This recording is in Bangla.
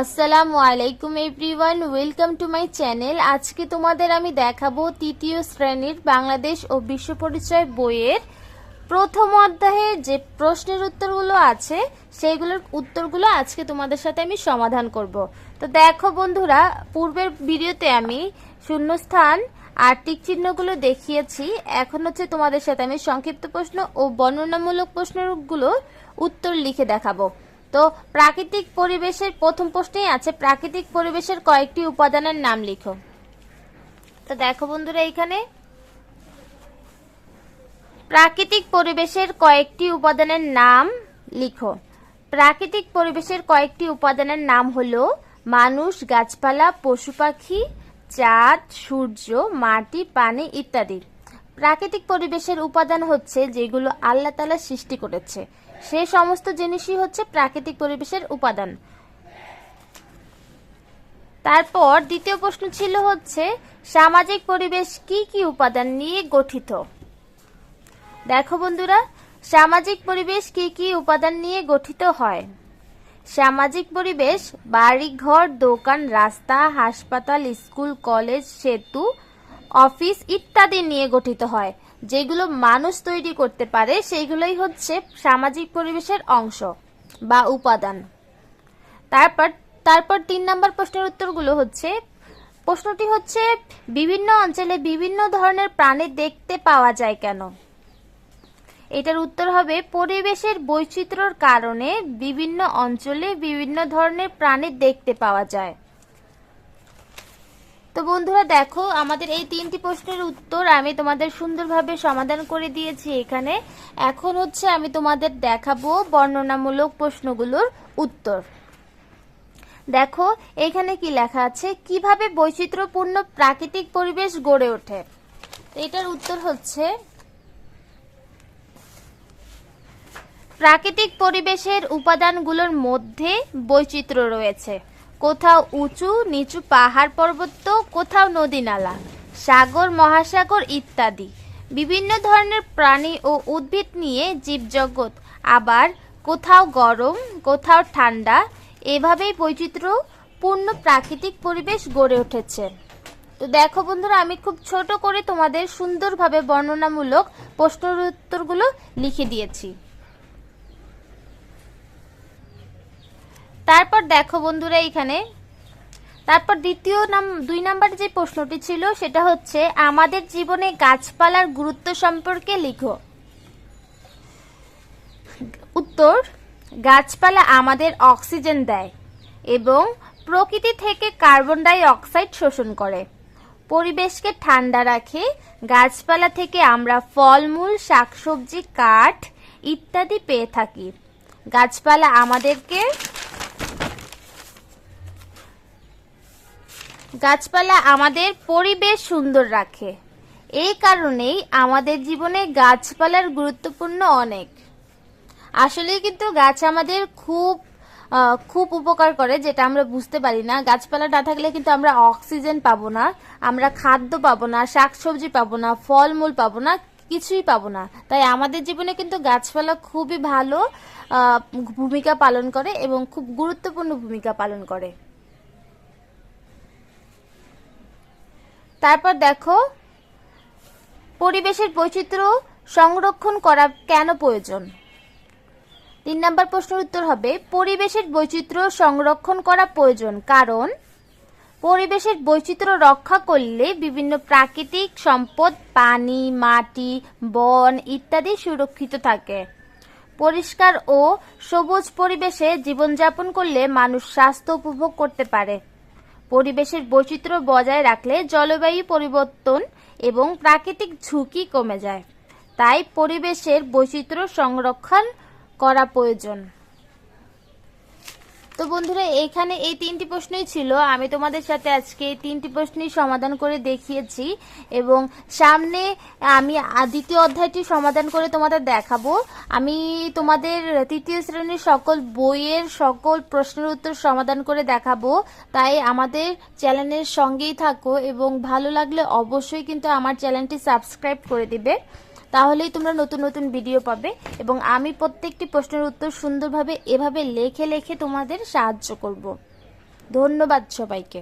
আসসালামু আলাইকুম everyone, welcome to my channel. আজকে তোমাদের আমি দেখাবো তৃতীয় শ্রেণির বাংলাদেশ ও বিশ্ব পরিচয় বইয়ের প্রথম অধ্যায়ে যে প্রশ্নের উত্তরগুলো আছে, সেইগুলোর উত্তরগুলো আজকে তোমাদের সাথে আমি সমাধান করব। তো দেখো বন্ধুরা, পূর্বের ভিডিওতে আমি শূন্যস্থান আর চিহ্নগুলো দেখিয়েছি। এখন হচ্ছে তোমাদের সাথে আমি সংক্ষিপ্ত প্রশ্ন ও বর্ণনামূলক প্রশ্নগুলো উত্তর লিখে দেখাবো। তো প্রাকৃতিক পরিবেশের প্রথম প্রশ্নেই আছে, প্রাকৃতিক পরিবেশের কয়েকটি উপাদানের নাম লিখো। তো দেখো বন্ধুরা এখানে প্রাকৃতিক পরিবেশের কয়েকটি উপাদানের নাম লিখো। প্রাকৃতিক পরিবেশের কয়েকটি উপাদানের নাম হলো মানুষ, গাছপালা, পশু পাখি, চাঁদ, সূর্য, মাটি, পানি ইত্যাদি। প্রাকৃতিক পরিবেশের উপাদান হচ্ছে যেগুলো আল্লাহ তালা সৃষ্টি করেছে। সে সমস্ত জিনিসই হচ্ছে প্রাকৃতিক পরিবেশের উপাদান। তারপর দ্বিতীয় প্রশ্ন ছিল হচ্ছে, সামাজিক পরিবেশ কি কি উপাদান নিয়ে গঠিত? দেখো বন্ধুরা, সামাজিক পরিবেশ কি কি উপাদান নিয়ে গঠিত হয়? সামাজিক পরিবেশ বাড়ি ঘর দোকান, রাস্তা, হাসপাতাল, স্কুল, কলেজ, সেতু, অফিস ইত্যাদি নিয়ে গঠিত হয়। যেগুলো মানুষ তৈরি করতে পারে, সেইগুলোই হচ্ছে সামাজিক পরিবেশের অংশ বা উপাদান। তারপর তারপর তিন নম্বর প্রশ্নের উত্তরগুলো হচ্ছে, প্রশ্নটি হচ্ছে, বিভিন্ন অঞ্চলে বিভিন্ন ধরনের প্রাণী দেখতে পাওয়া যায় কেন? এটার উত্তর হবে, পরিবেশের বৈচিত্র্যর কারণে বিভিন্ন অঞ্চলে বিভিন্ন ধরনের প্রাণী দেখতে পাওয়া যায়। তো বন্ধুরা দেখো, আমাদের এই তিনটি প্রশ্নের উত্তর আমি তোমাদের সুন্দরভাবে সমাধান করে দিয়েছি এখানে। এখন হচ্ছে আমি তোমাদের দেখাবো বর্ণনামূলক প্রশ্নগুলোর উত্তর। দেখো, এখানে কি লেখা আছে? কীভাবে বৈচিত্র্যপূর্ণ প্রাকৃতিক পরিবেশ গড়ে ওঠে? এটার উত্তর হচ্ছে, প্রাকৃতিক পরিবেশের উপাদানগুলোর মধ্যে বৈচিত্র্য রয়েছে। কোথাও উঁচু, নিচু পাহাড় পর্বত, কোথাও নদী নালা, সাগর, মহাসাগর ইত্যাদি। বিভিন্ন ধরনের প্রাণী ও উদ্ভিদ নিয়ে জীবজগৎ। আবার কোথাও গরম, কোথাও ঠান্ডা, এভাবেই বৈচিত্র্যপূর্ণ প্রাকৃতিক পরিবেশ গড়ে উঠেছে। তো দেখো বন্ধুরা, আমি খুব ছোট করে তোমাদের সুন্দরভাবে বর্ণনামূলক প্রশ্নের উত্তরগুলো লিখে দিয়েছি। তারপর দেখো বন্ধুরা এখানে। তারপর দ্বিতীয় নাম, দুই নাম্বার যে প্রশ্নটি ছিল, সেটা হচ্ছে, আমাদের জীবনে গাছপালার গুরুত্ব সম্পর্কে লিখো। উত্তর, গাছপালা আমাদের অক্সিজেন দেয় এবং প্রকৃতি থেকে কার্বন ডাই অক্সাইড শোষণ করে। পরিবেশকে ঠান্ডা রাখে, গাছপালা থেকে আমরা ফলমূল, শাকসবজি, কাঠ ইত্যাদি পেয়ে থাকি। গাছপালা আমাদেরকে গাছপালা আমাদের পরিবেশ সুন্দর রাখে। এই কারণেই আমাদের জীবনে গাছপালার গুরুত্বপূর্ণ অনেক। আসলে কিন্তু গাছ আমাদের খুব খুব উপকার করে, যেটা আমরা বুঝতে পারি না। গাছপালা না থাকলে কিন্তু আমরা অক্সিজেন পাবো না, আমরা খাদ্য পাবো না, শাকসবজি পাবো না, ফলমূল পাবো না, কিছুই পাবো না। তাই আমাদের জীবনে কিন্তু গাছপালা খুবই ভালো ভূমিকা পালন করে এবং খুব গুরুত্বপূর্ণ ভূমিকা পালন করে। তারপর দেখো, পরিবেশের বৈচিত্র্য সংরক্ষণ করা কেন প্রয়োজন? তিন নম্বর প্রশ্নের উত্তর হবে, পরিবেশের বৈচিত্র্য সংরক্ষণ করা প্রয়োজন কারণ পরিবেশের বৈচিত্র্য রক্ষা করলে বিভিন্ন প্রাকৃতিক সম্পদ, পানি, মাটি, বন ইত্যাদি সুরক্ষিত থাকে। পরিষ্কার ও সবুজ পরিবেশে জীবনযাপন করলে মানুষ স্বাস্থ্য উপভোগ করতে পারে। পরিবেশের বৈচিত্র্য বজায় রাখলে জলবায়ু পরিবর্তন এবং প্রাকৃতিক ঝুঁকি কমে যায়। তাই পরিবেশের বৈচিত্র্য সংরক্ষণ করা প্রয়োজন। তো বন্ধুরা, এখানে এই তিনটি প্রশ্নই ছিল। আমি তোমাদের সাথে আজকে এই তিনটি প্রশ্নই সমাধান করে দেখিয়েছি এবং সামনে আমি দ্বিতীয় অধ্যায়টি সমাধান করে তোমাদের দেখাবো। আমি তোমাদের তৃতীয় শ্রেণির সকল বইয়ের সকল প্রশ্নের উত্তর সমাধান করে দেখাবো। তাই আমাদের চ্যানেলের সঙ্গেই থাকো এবং ভালো লাগলে অবশ্যই কিন্তু আমার চ্যানেলটি সাবস্ক্রাইব করে দিবে। তাহলেই তোমরা নতুন নতুন ভিডিও পাবে এবং আমি প্রত্যেকটি প্রশ্নের উত্তর সুন্দরভাবে এভাবে লেখে লেখে তোমাদের সাহায্য করব। ধন্যবাদ সবাইকে।